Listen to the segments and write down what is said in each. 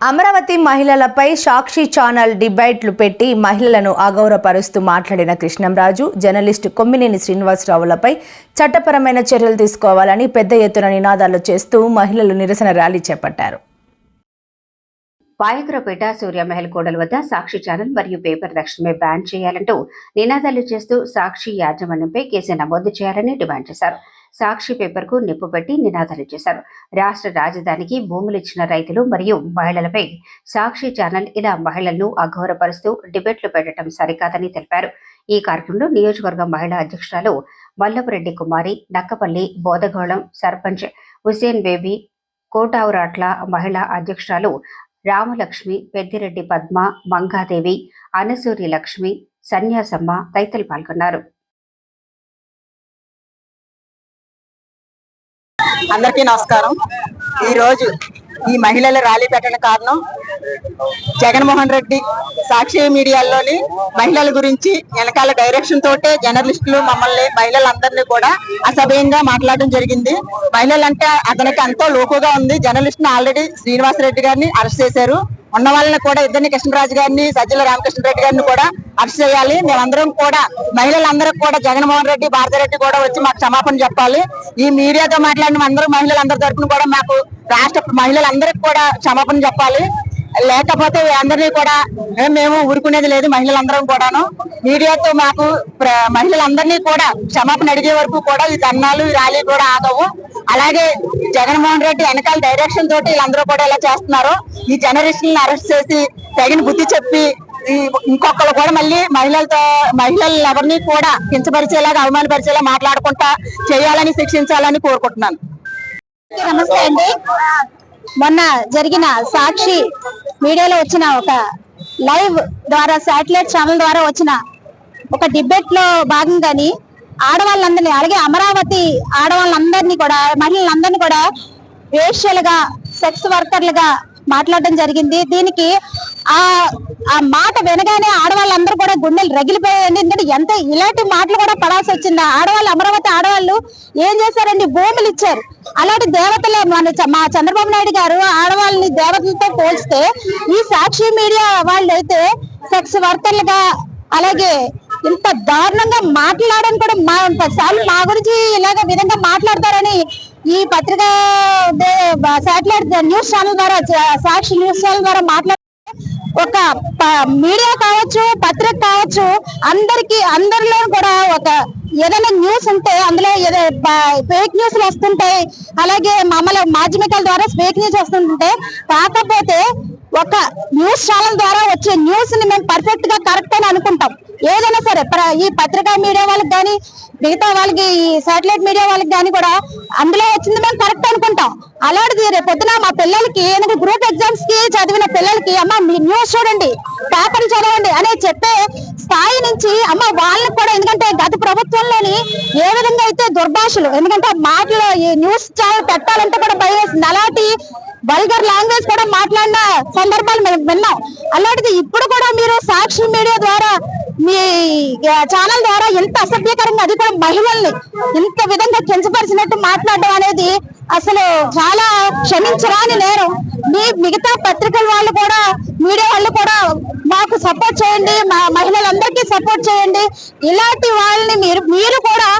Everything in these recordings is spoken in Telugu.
అమరావతి మహిళలపై సాక్షి ఛానల్ డిబేట్లు పెట్టి మహిళలను అగౌరవపరుస్తూ మాట్లాడిన కృష్ణంరాజు జర్నలిస్టు కొమ్మినేని శ్రీనివాసరావులపై చట్టపరమైన చర్యలు తీసుకోవాలని పెద్ద ఎత్తున నినాదాలు చేస్తూ మహిళలు నిరసన ర్యాలీ చేపట్టారు. పాయకరపేట సూర్యమహల్ కోడల వద్ద సాక్షి ఛానల్ మరియు పేపర్ రక్షణపై బ్యాన్ చేయాలంటూ నినాదాలు చేస్తూ సాక్షి యాజమాన్యంపై కేసు నమోదు చేయాలని డిమాండ్ చేశారు. సాక్షి పేపర్కు నిప్పు పెట్టి నినాదాలు చేశారు. రాష్ట్ర రాజధానికి భూములు ఇచ్చిన రైతులు మరియు మహిళలపై సాక్షి ఛానల్ ఇలా మహిళలను అఘోరపరుస్తూ డిబేట్లు పెట్టడం సరికాదని తెలిపారు. ఈ కార్యక్రమంలో నియోజకవర్గ మహిళా అధ్యక్షురాలు మల్లపురెడ్డి కుమారి నక్కపల్లి బోధగోళం సర్పంచ్ హుసేన్ బేబీ కోటావురాట్ల మహిళా అధ్యక్షురాలు రామలక్ష్మి పెద్దిరెడ్డి పద్మ మంగాదేవి అనసూరి లక్ష్మి సన్యాసమ్మ తదితరులు పాల్గొన్నారు. అందరికీ నమస్కారం. ఈ రోజు ఈ మహిళల ర్యాలీ పెట్టిన కారణం జగన్మోహన్ రెడ్డి సాక్షి మీడియాలోని మహిళల గురించి వెనకాల డైరెక్షన్ తోటే జర్నలిస్టులు మమ్మల్ని మహిళలందరినీ కూడా అసభ్యంగా మాట్లాడడం జరిగింది. మహిళలంటే అతనికి ఎంతో లోకుగా ఉంది. జర్నలిస్ట్ ఆల్రెడీ శ్రీనివాసరెడ్డి గారిని అరెస్ట్ చేశారు. ఉన్న వాళ్ళని కూడా ఇద్దరిని కృష్ణరాజు గారిని సజ్జల రామకృష్ణరెడ్డి గారిని కూడా అరెస్ట్ చేయాలి. మేమందరం కూడా మహిళలందరూ కూడా జగన్మోహన్ రెడ్డి భారతరెడ్డి కూడా వచ్చి మాకు క్షమాపణ చెప్పాలి. ఈ మీడియాతో మాట్లాడిన అందరూ మహిళలందరి తరఫున కూడా మాకు రాష్ట్ర మహిళలందరికీ కూడా క్షమాపణ చెప్పాలి. లేకపోతే అందరినీ కూడా మేము ఊరుకునేది లేదు మహిళలందరం కూడాను. మీడియాతో మాకు ప్ర- మహిళలందరినీ కూడా క్షమాపణ అడిగే వరకు కూడా ఈ ధర్నాలు ఈ ర్యాలీ కూడా ఆగవు. అలాగే జగన్మోహన్ రెడ్డి వెనకాల డైరెక్షన్ తోటి వీళ్ళందరూ కూడా ఇలా చేస్తున్నారు. ఈ జనరేషన్ అరెస్ట్ చేసి తగిన బుద్ధి చెప్పి ఇంకొకరు కూడా మళ్ళీ మహిళలతో మహిళలు ఎవరిని కూడా కించపరిచేలాగా అవమానపరిచేలా మాట్లాడుకుంటా చేయాలని శిక్షించాలని కోరుకుంటున్నాను. నమస్తే అండి. మొన్న జరిగిన సాక్షి మీడియాలో వచ్చిన ఒక లైవ్ ద్వారా శాటిలైట్ ఛానల్ ద్వారా వచ్చిన ఒక డిబేట్లో భాగంగాని ఆడవాళ్ళందరినీ అలాగే అమరావతి ఆడవాళ్ళందరినీ కూడా మహిళలందరినీ కూడా వేష్యలుగా సెక్స్ వర్కర్లుగా మాట్లాడడం జరిగింది. దీనికి ఆ ఆ మాట వినగానే ఆడవాళ్ళందరూ కూడా గుండెలు రగిలిపోయాయండి. ఎందుకంటే ఎంత ఇలాంటి మాటలు కూడా పడాల్సి వచ్చింది? ఆడవాళ్ళు అమరావతి ఆడవాళ్ళు ఏం చేశారండి? భూములు ఇచ్చారు. అలాంటి దేవతలే మన చ- మా చంద్రబాబు నాయుడు గారు ఆడవాళ్ళని దేవతలతో పోల్చితే ఈ సాక్షి మీడియా వాళ్ళు అయితే సెక్స్ వర్కర్లుగా అలాగే ఇంత దారుణంగా మాట్లాడని కూడా మా పదిసార్లు మా గురించి ఇలాగ విధంగా మాట్లాడతారని ఈ పత్రిక శాటిలైట్ న్యూస్ ఛానల్ ద్వారా సాక్షి న్యూస్ ఛానల్ ద్వారా మాట్లాడ ఒక ప- మీడియా కావచ్చు పత్రిక కావచ్చు అందరికి అందరిలో కూడా ఒక ఏదైనా న్యూస్ ఉంటే అందులో ఫేక్ న్యూస్లు వస్తుంటాయి. అలాగే మమ్మల్ని మాధ్యమికాల ద్వారా ఫేక్ న్యూస్ వస్తుంటే కాకపోతే ఒక న్యూస్ ఛానల్ ద్వారా వచ్చే న్యూస్ని మేము పర్ఫెక్ట్గా కరెక్ట్ అని అనుకుంటాం. ఏదైనా సరే ఈ పత్రికా మీడియా వాళ్ళకి కానీ మిగతా వాళ్ళకి ఈ సాటిలైట్ మీడియా వాళ్ళకి కానీ కూడా అందులో వచ్చింది మేము కరెక్ట్ అనుకుంటాం. అలాంటిది రేపు పొద్దున మా పిల్లలకి గ్రూప్ ఎగ్జామ్స్కి చదివిన పిల్లలకి అమ్మ న్యూస్ చూడండి పేపర్ చదవండి అనే చెప్పే స్థాయి నుంచి అమ్మ వాళ్ళకి కూడా ఎందుకంటే గత ప్రభుత్వంలోని ఏ విధంగా అయితే దుర్భాషలు ఎందుకంటే మాటలు ఈ న్యూస్ ఛానల్ పెట్టాలంటే కూడా భయం వేసింది. అలాంటి వల్గర్ లాంగ్వేజ్ కూడా మాట్లాడిన సందర్భాలు మేము విన్నాం. అలాంటిది ఇప్పుడు కూడా మీరు సాక్షి మీడియా ద్వారా మీ ఛానల్ ద్వారా ఎంత అసభ్యకరంగా అది కూడా మహిళల్ని ఇంత విధంగా కించపరిచినట్టు మాట్లాడడం అనేది అసలు చాలా క్షమించరాని నేరం. మీ మిగతా పత్రికల వాళ్ళు కూడా మీడియా వాళ్ళు కూడా మాకు సపోర్ట్ చేయండి మా మహిళలందరికీ సపోర్ట్ చేయండి. ఇలాంటి వాళ్ళని మీరు మీరు కూడా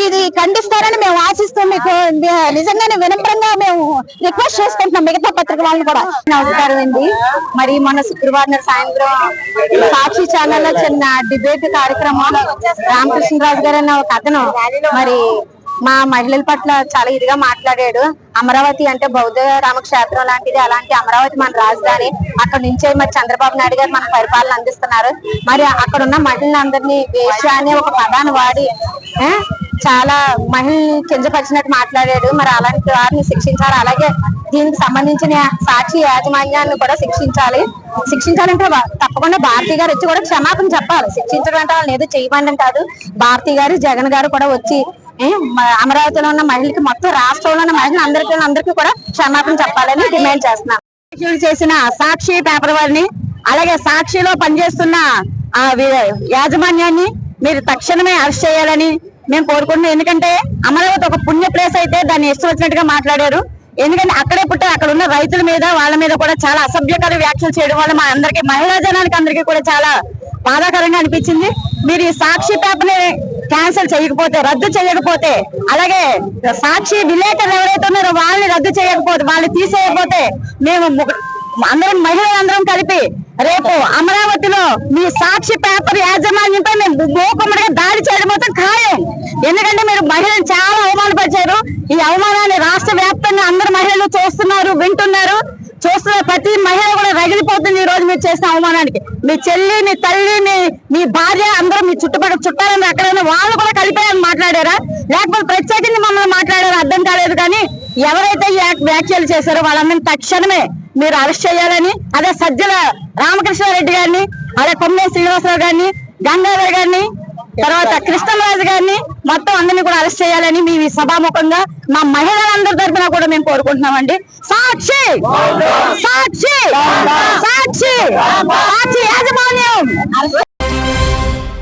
ఇది ఖండిస్తారని మేము ఆశిస్తూ మీకు నిజంగానే వినమ్రంగా మేము రిక్వెస్ట్ చేసుకుంటున్నాం మిగతా పత్రిక వాళ్ళని కూడా నమస్కారం అండి మరి మొన్న శుక్రవారం సాయంత్రం సాక్షి ఛానల్ చిన్న డిబేట్ కార్యక్రమం రామకృష్ణరాజు గారు అన్న ఒక అతను. మరి మా మహిళల పట్ల చాలా ఇదిగా మాట్లాడాడు. అమరావతి అంటే బౌద్ధ రామక్షేత్రం లాంటిది అలాంటి అమరావతి మన రాజధాని. అక్కడ నుంచే మరి చంద్రబాబు నాయుడు గారు మన పరిపాలన అందిస్తున్నారు. మరి అక్కడ ఉన్న మహిళలందరినీ వేష అనే ఒక పదాన్ని వాడి చాలా మహిళల్ని కింజపరిచినట్టు మాట్లాడాడు. మరి అలాంటి వారిని శిక్షించాలి. అలాగే దీనికి సంబంధించిన సాక్షి యాజమాన్యాన్ని కూడా శిక్షించాలి. శిక్షించాలంటే తప్పకుండా భారతి గారు వచ్చి కూడా క్షమాపణ చెప్పాలి. శిక్షించడం అంటే వాళ్ళని ఏదో చేయమని కాదు భారతి గారు జగన్ గారు కూడా వచ్చి అమరావతిలో ఉన్న మహిళలకి మొత్తం రాష్ట్రంలో ఉన్న మహిళలు అందరికీ అందరికీ కూడా క్షమాపణ చెప్పాలని డిమాండ్ చేస్తున్నాం. చేసిన సాక్షి పేపర్ వారిని అలాగే సాక్షిలో పనిచేస్తున్న ఆ యాజమాన్యాన్ని మీరు తక్షణమే అరెస్ట్ చేయాలని మేము కోరుకుంటున్నాం. ఎందుకంటే అమరావతి ఒక పుణ్య ప్లేస్ అయితే దాన్ని ఇష్టం వచ్చినట్టుగా మాట్లాడారు. ఎందుకంటే అక్కడే పుట్టారు అక్కడ ఉన్న రైతుల మీద వాళ్ళ మీద కూడా చాలా అసభ్యకర వ్యాఖ్యలు చేయడం వల్ల మా అందరికి మహిళా జనానికి అందరికీ కూడా చాలా బాధాకరంగా అనిపించింది. మీరు ఈ సాక్షి పేపర్ని క్యాన్సిల్ చేయకపోతే రద్దు చేయకపోతే అలాగే సాక్షి విలేకరులు ఎవరైతే ఉన్నారో వాళ్ళని రద్దు చేయకపోతే వాళ్ళని తీసేయకపోతే మేము అందరం మహిళలందరం కలిపి రేపు అమరావతిలో మీ సాక్షి పేపర్ యాజమాన్యంపై మేము మూకుమ్మడిగా దాడి చేయడం మొత్తం ఖాయం. ఎందుకంటే మీరు మహిళలు చాలా అవమానపరిచారు. ఈ అవమానాన్ని రాష్ట్ర వ్యాప్తంగా అందరు మహిళలు చూస్తున్నారు వింటున్నారు చూస్తున్న ప్రతి ఈ రోజు మీరు చేసిన అవమానానికి. మీ చెల్లి మీ తల్లి మీ మీ భార్య అందరూ మీ చుట్టుపక్కల చుట్టాలని ఎక్కడైనా వాళ్ళు కూడా కలిపారని మాట్లాడారా? లేకపోతే ప్రత్యేకించి మమ్మల్ని మాట్లాడారా? అర్థం కాలేదు కానీ ఎవరైతే ఈ వ్యాఖ్యలు చేశారో వాళ్ళందరినీ తక్షణమే మీరు అరెస్ట్ చేయాలని అదే సజ్జల రామకృష్ణారెడ్డి గారిని అదే కొమ్మే శ్రీనివాసరావు గారిని గంగాధర్ గారిని తర్వాత కృష్ణరాజు గారిని మొత్తం అందరినీ కూడా అరెస్ట్ చేయాలని మీ ఈ సభాముఖంగా మా మహిళలందరి తరఫున కూడా మేము కోరుకుంటున్నామండి. సాక్షి! సాక్షి! సాక్షి! సాక్షి! యాజమాన్యం!